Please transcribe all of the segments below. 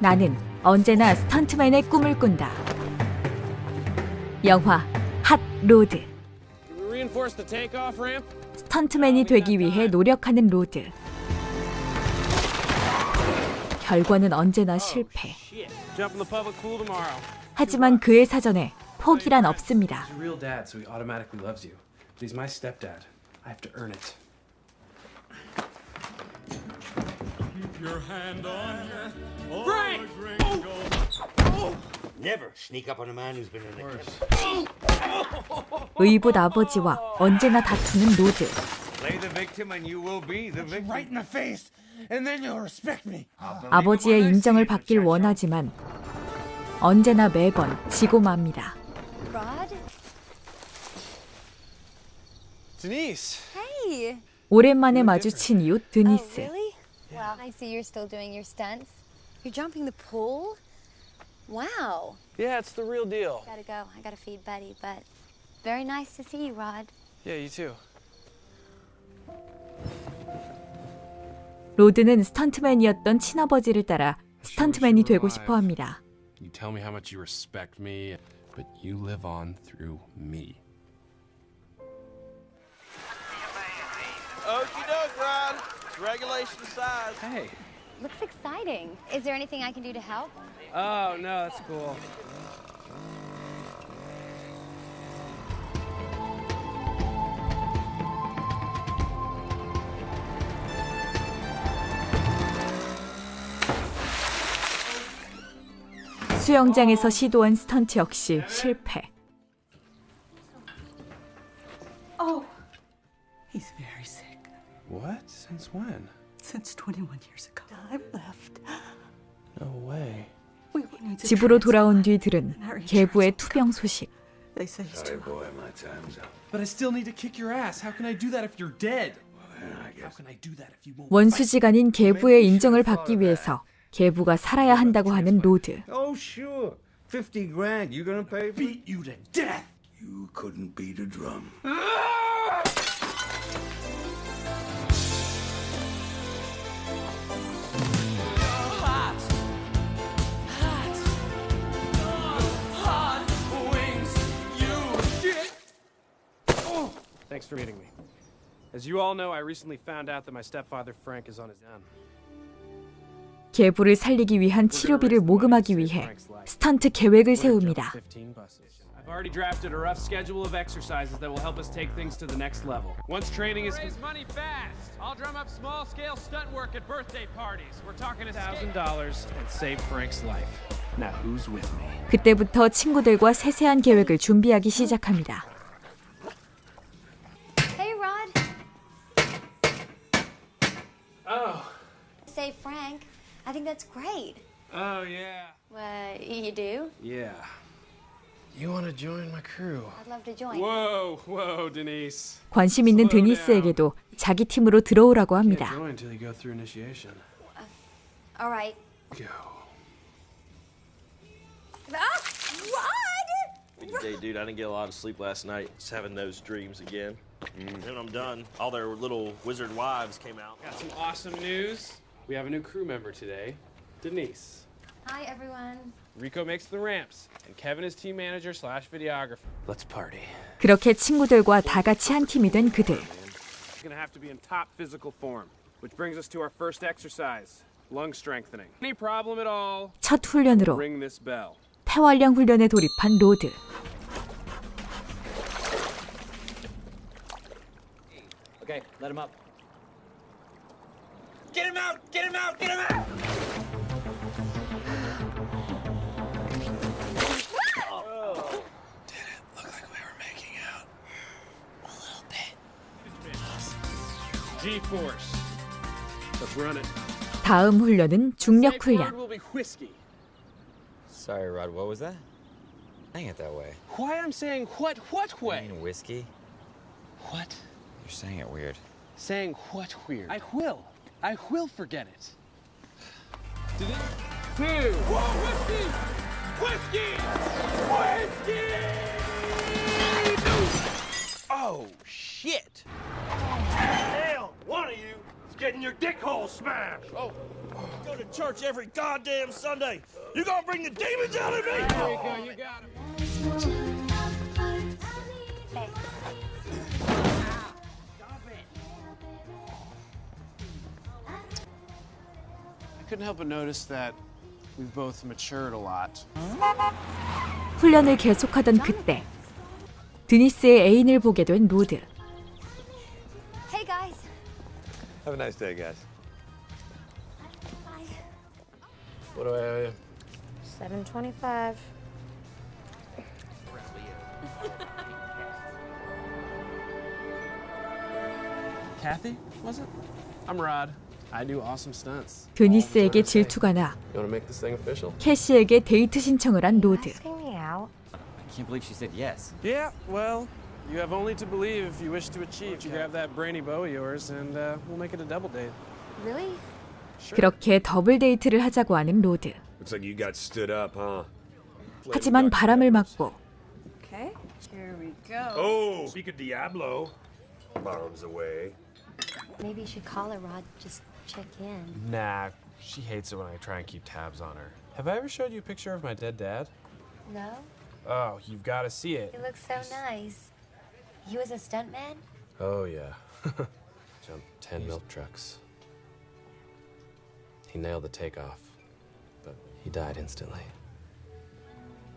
나는 언제나 스턴트맨의 꿈을 꾼다. 영화 핫 로드. Reinforce the takeoff ramp. 스턴트맨이 되기 위해 노력하는 로드. 결과는 언제나 실패. Pool tomorrow. 하지만 그의 사전에 포기란 없습니다. Been in the kitchen. 의붓 아버지와 언제나 다투는 로드. Play the victim and you will be the victim. right in the face, and then you'll respect me. 아버지의 인정을 받길 원하지만 언제나 매번 지고 맙니다. Rod? Denise! Hey! 오랜만에 마주친 이웃 Oh, 드니스. really? Well, I see you're still doing your stunts. You're jumping the pool? Wow. Yeah, it's the real deal. Gotta go. I gotta feed Buddy, but very nice to see you, Rod. Yeah, you too. 로드는 스턴트맨이었던 친아버지를 따라 스턴트맨이 되고 싶어 합니다. You tell me how much you respect me, but you live on through me. regulation size. Hey. Looks exciting. Is there anything I can do to help? Oh, no, that's cool. 수영장에서 시도한 스턴트 역시 실패. Since when? Since 21 years ago. I left. No way. We need to 집으로. 돌아온 뒤 들은 계부의 투병 소식. They say he's too boy, my time's up. But I still need to kick your ass. How can I do that if you're dead? How can I do that if you won't? 원수지간인 계부의 인정을 받기 위해서 계부가 살아야 한다고 하는 로드. Oh, sure. 50 grand. You gonna pay for it? Beat you to death. You couldn't beat a drum. Thanks for meeting me. As you all know, I recently found out that my stepfather Frank is on his own. 계부를 살리기 위한 치료비를 모금하기 위해 스턴트 계획을 세웁니다. 15 buses. I've already drafted a rough schedule of exercises that will help us take things to the next level. Once training is raise money fast. I'll drum up small-scale stunt work at birthday parties. We're talking a thousand dollars and save Frank's life. Now who's with me? 그때부터 친구들과 세세한 계획을 준비하기 시작합니다. Save Frank. I think that's great. oh yeah, What, you do? yeah. You want to join my crew? I'd love to join. Whoa, whoa, Denise. 관심 있는 드니스에게도 자기 팀으로 들어오라고 Can't 합니다. join until you go through initiation. All right. Go. Ah! Rod! Hey, dude, I didn't get a lot of sleep last night. Just having those dreams again. And then I'm done. All their little wizard wives came out. Got some awesome news. We have a new crew member today, Denise. Hi, everyone. Rico makes the ramps, and Kevin is team manager slash videographer. Let's party. 그렇게 친구들과 다 같이 한 팀이 된 그들. He's gonna have to be in top physical form, which brings us to our first exercise: lung strengthening. Any problem at all? 첫 훈련으로 Ring this bell. 폐활량 훈련에 돌입한 로드. Okay, let him up. Get him out! Get him out! Get him out! G-force. Let's run it. 다음 훈련은 중력 Safe word 훈련. will be whiskey. Sorry, Rod, what was that? Saying it that way. Why I'm saying what what You way? mean whiskey? What? You're saying it weird. Saying what weird? I will. I will forget it. Did it? Two. Whoa, whiskey! Whiskey! Whiskey! Oh, shit! Damn, one of you is getting your dick hole smashed. Oh, you go to church every goddamn Sunday. You gonna bring the demons out of me? I couldn't help but notice that we've both matured a lot. 훈련을 계속하던 그때 드니스의 애인을 보게 된 로드. Hey guys. Have a nice day, guys. Bye. What do I owe you? 725. Kathy, was it? I'm Rod. I do awesome stunts. 드니스에게 질투가 나 You wanna make this thing official? 캐시에게 데이트 신청을 한 로드. Asking me out. I can't believe she said yes. Yeah, well, you have only to believe if you wish to achieve. You grab that brainy bow of yours, and uh, we'll make it a double date. Really? 그렇게 더블 데이트를 하자고 하는 로드. Looks like you got stood up, huh? 하지만 바람을 맞고 Okay, here we go. Oh, speak of Diablo. Bombs away. Maybe you should call her, Rod. Just check in. Nah, she hates it when I try and keep tabs on her. Have I ever showed you a picture of my dead dad? No? Oh, you've got to see it. He looks so nice. He was a stuntman? Oh, yeah. Jumped 10 milk trucks. He nailed the takeoff, but he died instantly.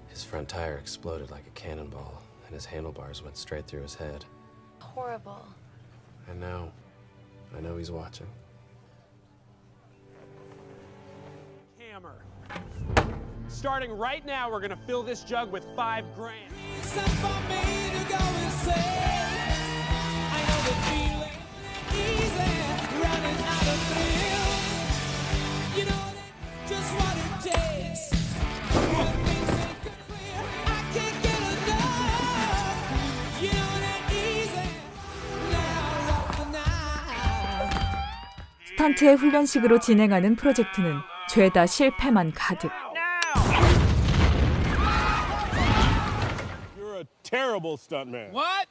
His front tire exploded like a cannonball, and his handlebars went straight through his head. Horrible. I know. I know he's watching. Hammer. Starting right now, we're gonna fill this jug with five grand. 스턴트의 훈련식으로 진행하는 프로젝트는 죄다 실패만 가득. You're a terrible stuntman. What?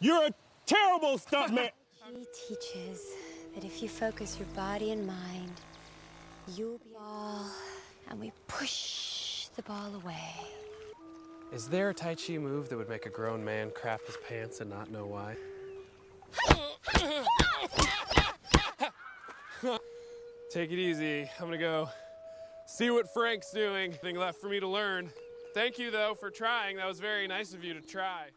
You're a terrible stuntman. He teaches that if you focus your body and mind, you'll be all, and we push the ball away. Is there a Tai Chi move that would make a grown man crap his pants and not know why? Take it easy. I'm gonna go see what Frank's doing. Nothing left for me to learn. Thank you, though, for trying. That was very nice of you to try.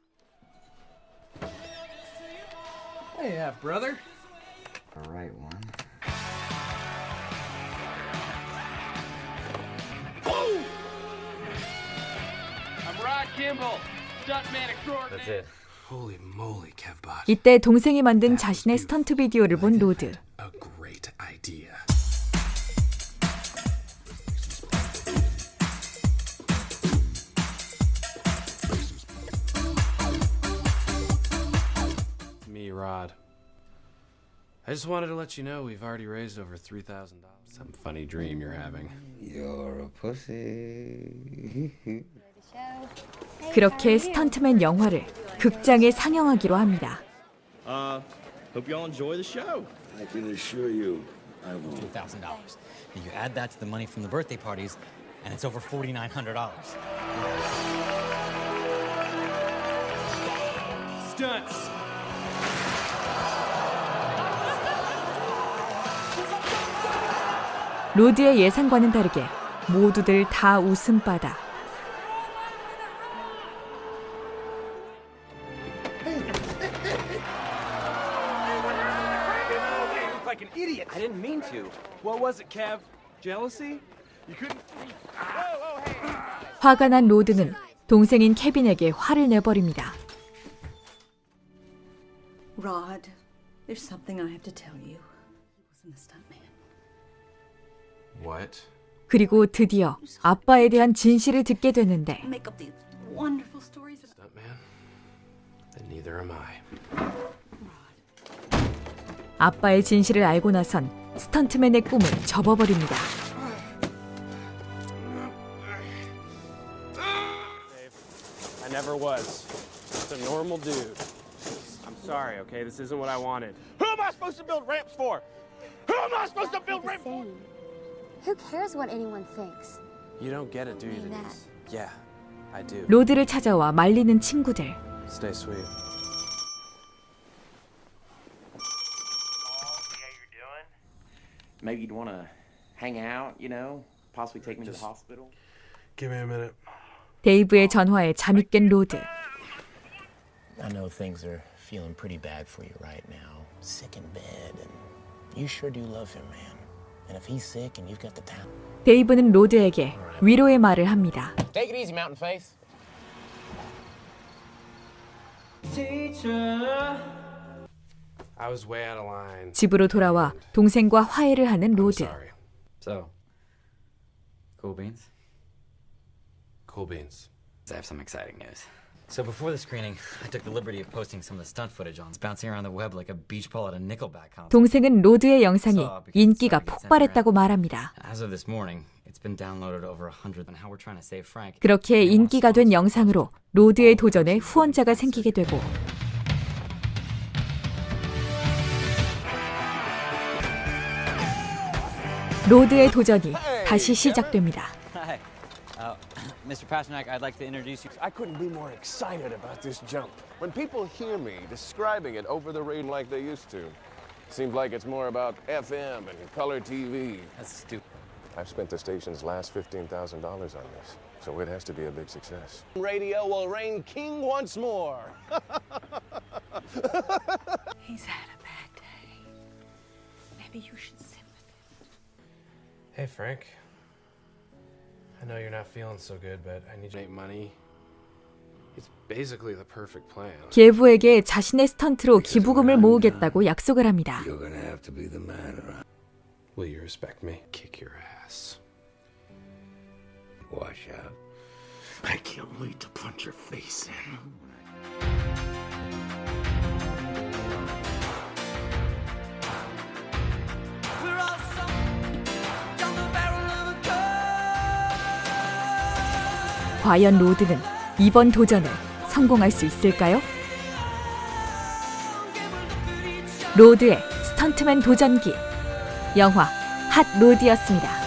Hey, half brother. The right one. I'm Rod Kimball, stuntman extraordinaire. That's it. Holy moly, Kevbot. 이때 동생이 만든 자신의 스턴트 비디오를 본 로드. A great idea. I just wanted to let you know we've already raised over $3,000. Some funny dream you're having. You're a pussy. The show. Hey, 그렇게 how are you? 스턴트맨 영화를 극장에 상영하기로 합니다. Uh, hope y'all enjoy the show. I can assure you, I won't. $2,000. And you add that to the money from the birthday parties, and it's over $4,900. Stunts. 로드의 예상과는 다르게 모두들 다 웃음바다. Like an idiot. I didn't mean to. What was it, Kev? Jealousy? You couldn't. 화가 난 로드는 동생인 케빈에게 화를 내버립니다. Rod, there's something I have to tell you. He wasn't a stuntman. What? 그리고 드디어 아빠에 대한 진실을 듣게 되는데 Make up these wonderful stories about Stuntman? Then neither am I. 아빠의 진실을 알고 나선 스턴트맨의 꿈을 접어버립니다. I never was. Just a normal dude. I'm sorry, okay? This isn't what I wanted. Who am I supposed to build ramps for? am I supposed to feel The same. Who cares what anyone thinks? You don't get it, do you, Mean that. Denise? Yeah, I do. 로드를 찾아와 말리는 친구들. Stay sweet. Maybe you'd want to hang out, you know? Possibly take me to the hospital? Give me a minute. 데이브의 전화에 잠이 깬 로드. I know things are feeling pretty bad for you right now. Sick in bed, and you sure do love him, man. 데이브는 로드에게 위로의 말을 합니다. Take it easy, Mountain Face. I was way out of line. 집으로 돌아와 동생과 화해를 하는 로드. Sorry. So, cool beans? Cool beans. I have some exciting news. So before the screening, I took the liberty of posting some of the stunt footage on. It's bouncing around the web like a beach ball at a Nickelback concert. 동생은 로드의 영상이 인기가 폭발했다고 말합니다. As of this morning, it's been downloaded over 100 and how we're trying to save Frank. 그렇게 인기가 된 영상으로 로드의 도전에 후원자가 생기게 되고 로드의 도전이 다시 시작됩니다. Hi. Mr. Pasternak, I'd like to introduce you. I couldn't be more excited about this jump. When people hear me describing it over the radio like they used to, seems like it's more about FM and color TV. That's stupid. I've spent the station's last $15,000 on this, so it has to be a big success. Radio will reign king once more. He's had a bad day. Maybe you should sit with him. Hey, Frank. I know you're not feeling so good, but I need you to make money. It's basically the perfect plan. 계부에게 자신의 스턴트로 기부금을 모으겠다고 약속을 합니다. You're gonna have to be the man around. Will you respect me? Kick your ass. Wash out. I can't wait to punch your face in. 과연 로드는 이번 도전을 성공할 수 있을까요? 로드의 스턴트맨 도전기 영화 핫 로드였습니다.